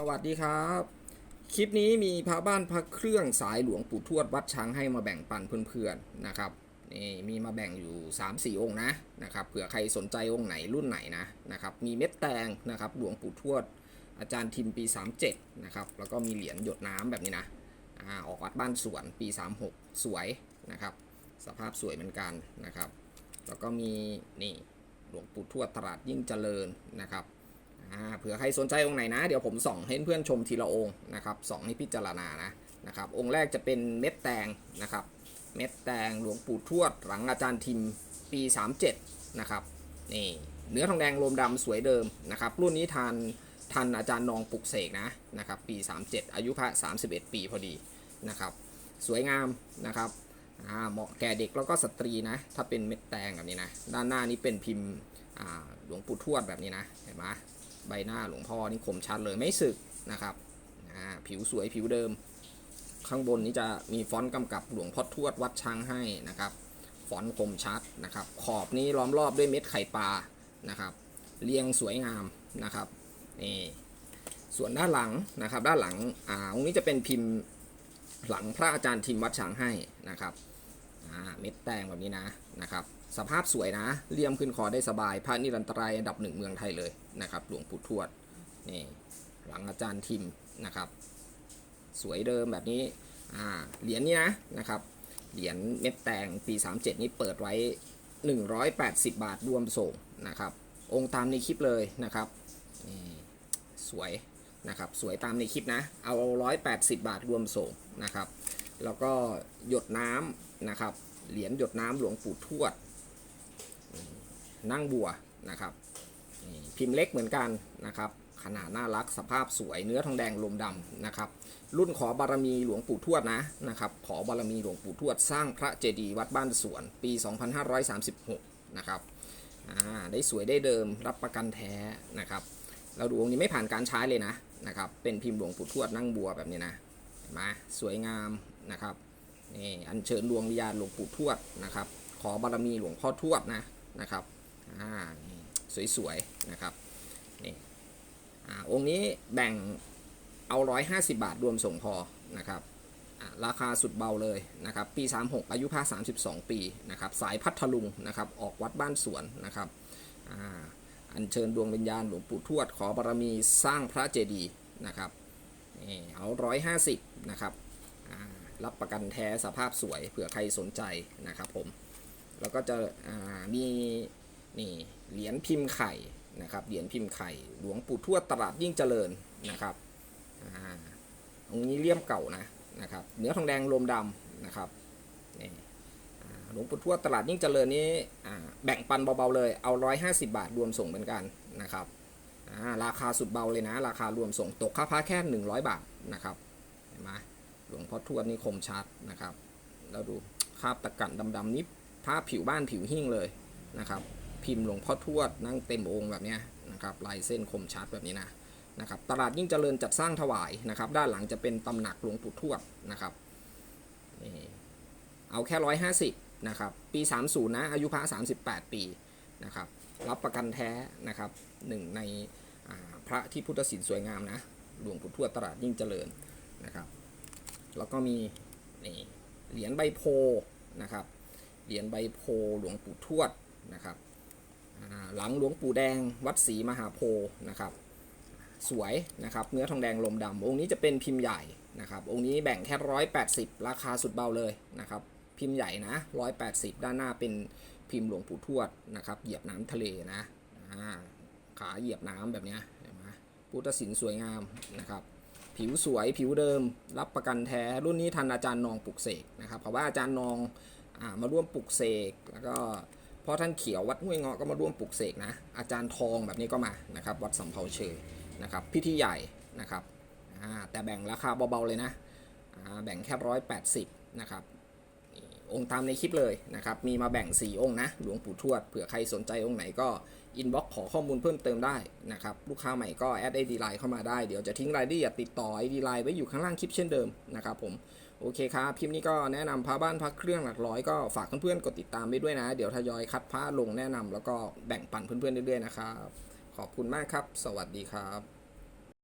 สวัสดีครับ คลิปนี้มีพระบ้านพระเครื่องสายหลวงปู่ทวดวัดช้างให้มาแบ่งปันเพื่อนๆนะครับนี่มีมาแบ่งอยู่ 3-4 องค์นะนะครับเผื่อใครสนใจองค์ไหนรุ่นไหนนะนะครับมีเม็ดแตงนะครับหลวงปู่ทวด อาจารย์ทิมปี 37นะครับแล้วก็มีเหรียญหยดน้ำแบบนี้นะอ่าออกวัดบ้านสวนปี 36 สวยนะครับสภาพสวยเหมือนกันนะครับ แล้วก็มีนี่หลวงปู่ทวดตลาดยิ่งเจริญนะครับ เผื่อใครสนใจองค์ไหนนะ เดี๋ยวผมส่องให้เพื่อนชมทีละองค์นะครับส่องให้พิจารณานะนะครับองค์แรกจะเป็นเม็ดแตงนะครับ เม็ดแตงหลวงปู่ทวด หลังอาจารย์ทิมปี 37 นะครับนี่เนื้อทองแดงโลมดำสวยเดิมนะครับ รุ่นนี้ทานทันอาจารย์นองปลุกเสกนะนะครับปี 37 อายุพระ 31 ปีพอดีนะครับ สวยงามนะครับเหมาะแก่เด็กแล้วก็สตรีนะ ถ้าเป็นเม็ดแตงแบบนี้นะ ด้านหน้านี้เป็นพิมพ์หลวงปู่ทวดแบบนี้นะ เห็นไหม ใบหน้าหลวงพ่อนี่คมชัดเลยไม่สึกนะครับผิวสวยผิวเดิม ข้างบนนี้จะมีฟอนต์กำกับหลวงพ่อทวดวัดช้างให้นะครับ ฟอนต์คมชัดนะครับ ขอบนี้ล้อมรอบด้วยเม็ดไข่ปลานะครับ เรียงสวยงามนะครับนี่ส่วนด้านหลังนะครับ ด้านหลังอ่าองค์นี้จะเป็นพิมพ์หลังพระอาจารย์ทิมวัดช้างให้นะครับอ่าเม็ดแตงแบบนี้นะนะครับ สภาพสวยนะเลี่ยมขึ้นคอได้สบายพระนิรันตรายอันดับหนึ่งเมืองไทยเลยนะครับ หลวงปู่ทวดนี่หลังอาจารย์ทิมนะครับ สวยเดิมแบบนี้อ่าเหรียญนี้นะนะครับเหรียญเม็ดแตงปี 37 นี้เปิดไว้ 180 บาทรวมส่งนะครับ องค์ตามในคลิปเลยนะครับนี่สวยนะครับสวยตามในคลิปนะ เอา 180 บาทรวมส่งนะครับ แล้วก็หยดน้ำนะครับเหรียญหยดน้ำหลวงปู่ทวด นั่งบัวนะครับพิมพ์เล็กเหมือนกันนะครับขนาดน่ารักสภาพสวยเนื้อทองแดงลมดำนะครับรุ่นขอบารมีหลวงปู่ทวดนะนะครับขอบารมีหลวงปู่ทวด สร้างพระเจดีย์วัดบ้านสวนปี 2536 นะครับได้สวยได้เดิมรับประกันแท้นะครับเราดูองค์นี้ไม่ผ่านการใช้เลยนะนะครับเป็นพิมพ์หลวงปู่ทวดนั่งบัวแบบนี้นะมาสวยงามนะครับนี่อัญเชิญดวงวิญญาณหลวงปู่ทวดนะครับขอบารมีหลวงพ่อทวดนะนะครับ สวยๆนะครับนี่อองค์นี้แบ่งเอา 150 บาทรวมส่งพอนะครับราคาสุดเบาเลยนะครับปี 36 อายุผ้า32 ปีนะครับสายพัทลุงนะครับออกวัดบ้านสวนนะครับอ่าอัญเชิญดวงวิญญาณหลวงปู่ทวดขอบารมีสร้างพระเจดีย์นะครับเอา 150นะครับรับประกันแท้สภาพสวยเผื่อใครสนใจนะครับผม แล้วก็จะมี นี่เหรียญพิมพ์ไข่นะครับเหรียญพิมพ์ไข่หลวงปู่ทวดตลาดยิ่งเจริญนะครับอ่าองค์นี้เลี่ยมเก่านะนะครับเนื้อทองแดงลมดำนะครับนี่หลวงปู่ทวดตลาดยิ่งเจริญนี้แบ่งปันเบาๆเลยเอา 150 บาทรวมส่งเหมือนกันนะครับราคาสุดเบาเลยนะ ราคารวมส่งตกค่าพระแค่ 100 บาทนะครับเห็นไหมหลวงพ่อทวดนี่คมชัดนะครับเราดูคาบตะกั่นดำๆนี้ภาพผิวบ้านผิวหิ้งเลยนะครับ พิมพ์หลวงพ่อทวดนั่งเต็มองค์แบบนี้นะครับลายเส้นคมชัดแบบนี้นะนะครับตลาดยิ่งเจริญจัดสร้างถวายนะครับ ด้านหลังจะเป็นตำหนักหลวงปู่ทวดนะครับนี่เอาแค่ร้อยห้าสิบนะครับปี 30 นะ อายุพระ 38 ปีนะครับรับประกันแท้นะครับหนึ่งในพระที่พุทธศิลป์สวยงามนะหลวงปู่ทวดตลาดยิ่งเจริญนะครับแล้วก็มีนี่เหรียญใบโพนะครับเหรียญใบโพหลวงปู่ทวดนะครับ หลังหลวงปู่แดงวัดศรีมหาโพธิ์นะครับ สวยนะครับ เนื้อทองแดงลมดำองค์นี้จะเป็นพิมพ์ใหญ่นะครับ องค์นี้แบ่งแค่ร้อยแปดสิบราคาสุดเบาเลยนะครับ พิมพ์ใหญ่นะร้อยแปดสิบด้านหน้าเป็นพิมพ์หลวงปู่ทวดนะครับ เหยียบน้ำทะเลนะขาเหยียบน้ำแบบนี้เห็นไหมพุทธศิลป์สวยงามนะครับ ผิวสวยผิวเดิม รับประกันแท้รุ่นนี้ทันอาจารย์นองปลุกเสกนะครับเพราะว่าอาจารย์นองอมาร่วมปลุกเสกแล้วก็ พ่อท่านเขียววัดห้วยเงาะก็มาร่วมปลุกเสกนะ อาจารย์ทองแบบนี้ก็มานะครับ วัดสำเภาเชยนะครับ พิธีใหญ่นะครับแต่แบ่งราคาเบาๆเลยนะแบ่งแค่ร้อยแปดสิบนะครับองค์ตามในคลิปเลยนะครับ มีมาแบ่ง 4 องค์นะ หลวงปู่ทวด เผื่อใครสนใจองค์ไหนก็อินบ็อกขอข้อมูลเพิ่มเติมได้นะครับ ลูกค้าใหม่ก็แอดไอดีไลน์เข้ามาได้ เดี๋ยวจะทิ้งรายละเอียดติดต่อไอดีไลน์ไว้อยู่ข้างล่างคลิปเช่นเดิมนะครับผม โอเคครับคลิปนี้ก็แนะนำพาบ้านพักเครื่องหลักร้อยก็ฝากเพื่อนๆกดติดตามไปด้วยนะ เดี๋ยวทยอยคัดผ้าลงแนะนำแล้วก็แบ่งปันเพื่อนๆเรื่อยๆนะครับ ขอบคุณมากครับ สวัสดีครับ